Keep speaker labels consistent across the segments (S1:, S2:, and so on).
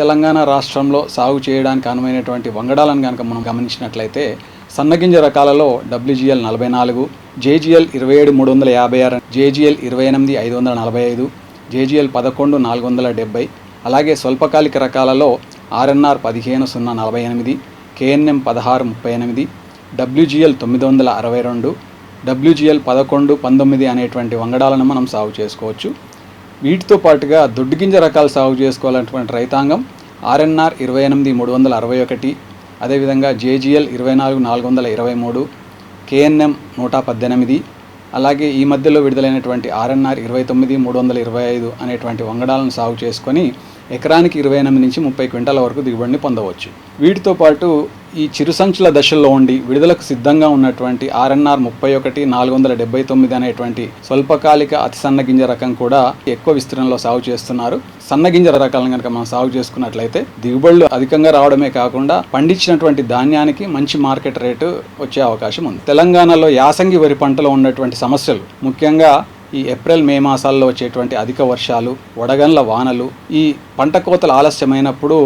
S1: తెలంగాణ రాష్ట్రంలో సాగు చేయడానికి అనువైనటువంటి వంగడాలను కనుక మనం గమనించినట్లయితే సన్నగింజ రకాలలో డబ్ల్యూజిఎల్ నలభై నాలుగు జేజిఎల్ ఇరవై ఏడు మూడు వందల యాభై ఆరు జేజిఎల్ ఇరవై ఎనిమిది ఐదు వందల నలభై ఐదు జేజిఎల్ పదకొండు నాలుగు వందల డెబ్బై అలాగే స్వల్పకాలిక రకాలలో ఆర్ఎన్ఆర్ పదిహేను సున్నా నలభై ఎనిమిది కేఎన్ఎం పదహారు ముప్పై ఎనిమిది డబ్ల్యూజిఎల్ తొమ్మిది వందల అరవై రెండు డబ్ల్యూజిఎల్ పదకొండు పంతొమ్మిది అనేటువంటి వంగడాలను మనం సాగు చేసుకోవచ్చు. వీటితో పాటుగా దొడ్డుగింజ రకాలు సాగు చేసుకోవాలన్నటువంటి రైతాంగం ఆర్ఎన్ఆర్ ఇరవై ఎనిమిది మూడు వందల అరవై ఒకటి అదేవిధంగా జేజీఎల్ ఇరవై నాలుగు నాలుగు వందల ఇరవై మూడు కేఎన్ఎం నూట పద్దెనిమిది అలాగే ఈ మధ్యలో విడుదలైనటువంటి ఆర్ఎన్ఆర్ ఇరవై తొమ్మిది మూడు వందల ఇరవై ఐదు అనేటువంటి వంగడాలను సాగు చేసుకొని ఎకరానికి ఇరవై ఎనిమిది నుంచి ముప్పై క్వింటాల వరకు దిగుబడిని పొందవచ్చు. వీటితో పాటు ఈ చిరుసంచుల దశల్లో ఉండి విడుదలకు సిద్ధంగా ఉన్నటువంటి ఆర్ఎన్ఆర్ ముప్పై ఒకటి నాలుగు వందల డెబ్బై తొమ్మిది అనేటువంటి స్వల్పకాలిక అతి సన్న గింజ రకం కూడా ఎక్కువ విస్తీర్ణంలో సాగు చేస్తున్నారు. సన్నగింజ రకాలను కనుక మనం సాగు చేసుకున్నట్లయితే దిగుబడులు అధికంగా రావడమే కాకుండా పండించినటువంటి ధాన్యానికి మంచి మార్కెట్ రేటు వచ్చే అవకాశం ఉంది. తెలంగాణలో యాసంగి వరి పంటలో ఉన్నటువంటి సమస్యలు ముఖ్యంగా ఈ ఏప్రిల్ మే మాసాల్లో వచ్చేటువంటి అధిక వర్షాలు వడగండ్ల వానలు ఈ పంట కోతలు ఆలస్యమైనప్పుడు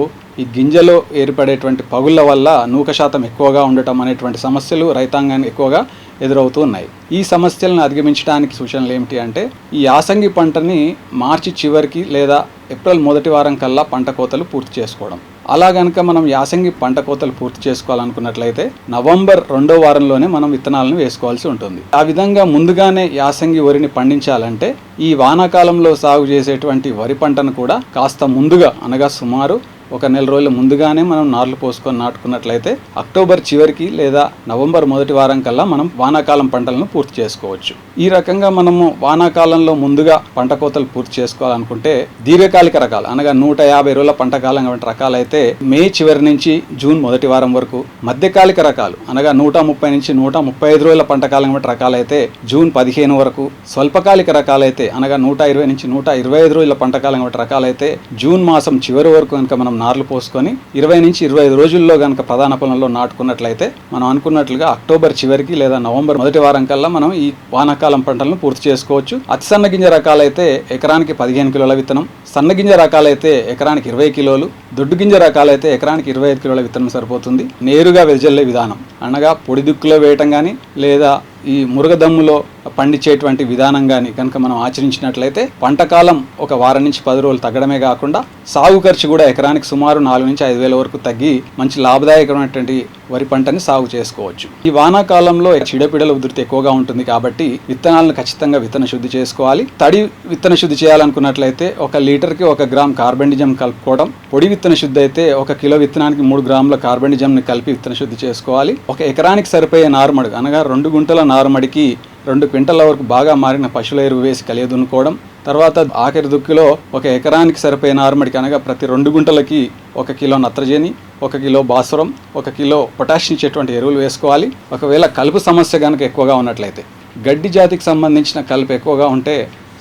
S1: ఈ గింజలో ఏర్పడేటువంటి పగుళ్ళ వల్ల నూక శాతం ఎక్కువగా ఉండటం అనేటువంటి సమస్యలు రైతాంగానికి ఎక్కువగా ఎదురవుతూ ఉన్నాయి. ఈ సమస్యలను అధిగమించడానికి సూచనలు ఏమిటి అంటే ఈ యాసంగి పంటని మార్చి చివరికి లేదా ఏప్రిల్ మొదటి వారం కల్లా పంట కోతలు పూర్తి చేసుకోవడం. అలా గనుక మనం యాసంగి పంట కోతలు పూర్తి చేసుకోవాలనుకున్నట్లయితే నవంబర్ రెండో వారంలోనే మనం విత్తనాలను వేసుకోవాల్సి ఉంటుంది. ఆ విధంగా ముందుగానే యాసంగి వరిని పండించాలంటే ఈ వానాకాలంలో సాగు చేసేటువంటి వరి పంటను కూడా కాస్త ముందుగా అనగా సుమారు ఒక నెల రోజుల ముందుగానే మనం నార్లు పోసుకొని నాటుకున్నట్లయితే అక్టోబర్ చివరికి లేదా నవంబర్ మొదటి వారం కల్లా మనం వానాకాలం పంటలను పూర్తి చేసుకోవచ్చు. ఈ రకంగా మనము వానాకాలంలో ముందుగా పంట కోతలు పూర్తి చేసుకోవాలనుకుంటే దీర్ఘకాలిక రకాలు అనగా నూట యాభై రోజుల పంటకాలం వంటి రకాలైతే మే చివరి నుంచి జూన్ మొదటి వారం వరకు మధ్యకాలిక రకాలు అనగా నూట ముప్పై నుంచి నూట ముప్పై ఐదు రోజుల పంట కాలం వంటి రకాలైతే జూన్ పదిహేను వరకు స్వల్పకాలిక రకాలైతే అనగా నూట ఇరవై నుంచి నూట ఇరవై ఐదు రోజుల పంట కాలం వంటి రకాలైతే జూన్ మాసం చివరి వరకు కనుక మనం నార్లు పోసుకొని ఇరవై నుంచి ఇరవై ఐదు రోజుల్లో కనుక ప్రధాన పొలంలో నాటుకున్నట్లయితే మనం అనుకున్నట్లుగా అక్టోబర్ చివరికి లేదా నవంబర్ మొదటి వారం కల్లా మనం ఈ వానాకాలం పంటలను పూర్తి చేసుకోవచ్చు. అతి సన్న గింజ రకాలైతే ఎకరానికి పదిహేను కిలోల విత్తనం సన్నగింజ రకాలైతే ఎకరానికి ఇరవై కిలోలు దొడ్డు గింజ రకాలైతే ఎకరానికి ఇరవై ఐదు కిలోల విత్తనం సరిపోతుంది. నేరుగా వెదజల్లే విధానం. అనగా పొడి దిక్కులో వేయటం కానీ లేదా ఈ మురగదమ్ములో పండించేటువంటి విధానం కానీ కనుక మనం ఆచరించినట్లయితే పంటకాలం ఒక వారం నుంచి పది రోజులు తగ్గడమే కాకుండా సాగు ఖర్చు కూడా ఎకరానికి సుమారు నాలుగు నుంచి ఐదు వేల వరకు తగ్గి మంచి లాభదాయకమైనటువంటి వరి పంటని సాగు చేసుకోవచ్చు. ఈ వానాకాలంలో చీడపీడల ఉధృతి ఎక్కువగా ఉంటుంది కాబట్టి విత్తనాలను ఖచ్చితంగా విత్తన శుద్ధి చేసుకోవాలి. తడి విత్తన శుద్ధి చేయాలనుకున్నట్లయితే ఒక లీటర్కి ఒక గ్రామ్ కార్బెండిజం కలుపుకోవడం. పొడి విత్తన శుద్ధి అయితే ఒక కిలో విత్తనానికి మూడు గ్రాముల కార్బెండిజంని కలిపి విత్తన శుద్ధి చేసుకోవాలి. ఒక ఎకరానికి సరిపోయే నారుమడు అనగా రెండు గుంటల నారుమడికి రెండు క్వింటల వరకు బాగా మారిన పశువుల ఎరువు వేసి కలియదున్నుకోవడం తర్వాత ఆఖరి దుక్కిలో ఒక ఎకరానికి సరిపోయిన ఆరుమడికి అనగా ప్రతి రెండు గుంటలకి ఒక కిలో నత్రజని ఒక కిలో భాస్వరం ఒక కిలో పొటాషియం ఇచ్చేటువంటి ఎరువులు వేసుకోవాలి. ఒకవేళ కలుపు సమస్య కనుక ఎక్కువగా ఉన్నట్లయితే గడ్డి జాతికి సంబంధించిన కలుపు ఎక్కువగా ఉంటే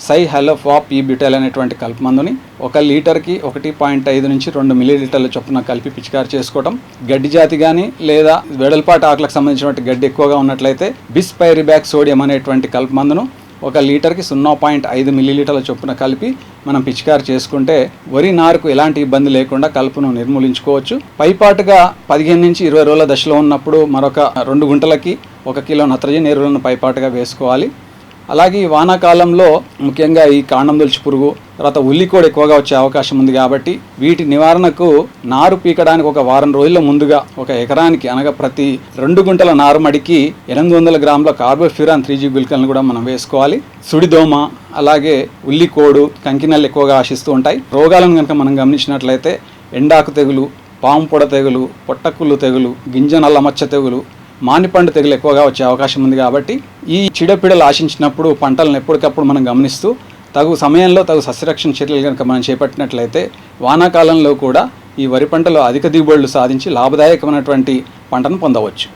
S1: సై హెలోఫాప్ ఈ బ్యూటైల్ అనేటువంటి కలుపుమందుని ఒక లీటర్కి ఒకటి పాయింట్ ఐదు నుంచి రెండు మిల్లీ లీటర్ల చొప్పున కలిపి పిచికారి చేసుకోవడం గడ్డి జాతి కానీ లేదా వెడల్పాటు ఆకులకు సంబంధించినటువంటి గడ్డి ఎక్కువగా ఉన్నట్లయితే బిస్ పైరిబ్యాక్ సోడియం అనేటువంటి కలుపుమందును ఒక లీటర్కి సున్నా పాయింట్ ఐదు మిల్లీలీటర్ల చొప్పున కలిపి మనం పిచికారి చేసుకుంటే వరి నారుకు ఎలాంటి ఇబ్బంది లేకుండా కలుపును నిర్మూలించుకోవచ్చు. పైపాటుగా పదిహేను నుంచి ఇరవై రోజుల దశలో ఉన్నప్పుడు మరొక రెండు గుంటలకి ఒక కిలో నత్రజని ఎరువులను పైపాటుగా వేసుకోవాలి. అలాగే ఈ వానాకాలంలో ముఖ్యంగా ఈ కాండం దొలిచి పురుగు తర్వాత ఉల్లి కూడా ఎక్కువగా వచ్చే అవకాశం ఉంది కాబట్టి వీటి నివారణకు నారు పీకడానికి ఒక వారం రోజుల ముందుగా ఒక ఎకరానికి అనగా ప్రతి రెండు గుంటల నారుమడికి ఎనిమిది వందల గ్రాముల కార్బోఫ్యూరాన్ త్రీ జీ గుల్కలను కూడా మనం వేసుకోవాలి. సుడిదోమ అలాగే ఉల్లికోడు కంకినల్లు ఎక్కువగా ఆశిస్తూ ఉంటాయి. రోగాలను కనుక మనం గమనించినట్లయితే ఎండాకు తెగులు పాము పొడ తెగులు పొట్టకుళ్ళు తెగులు గింజ నల్ల మచ్చ తెగులు మానిపండు తెగులు ఎక్కువగా వచ్చే అవకాశం ఉంది కాబట్టి ఈ చీడపీడలు ఆశించినప్పుడు పంటలను ఎప్పటికప్పుడు మనం గమనిస్తూ తగు సమయంలో తగు సస్యరక్షణ చర్యలు కనుక మనం చేపట్టినట్లయితే వానాకాలంలో కూడా ఈ వరి పంటలో అధిక దిగుబడులు సాధించి లాభదాయకమైనటువంటి పంటను పొందవచ్చు.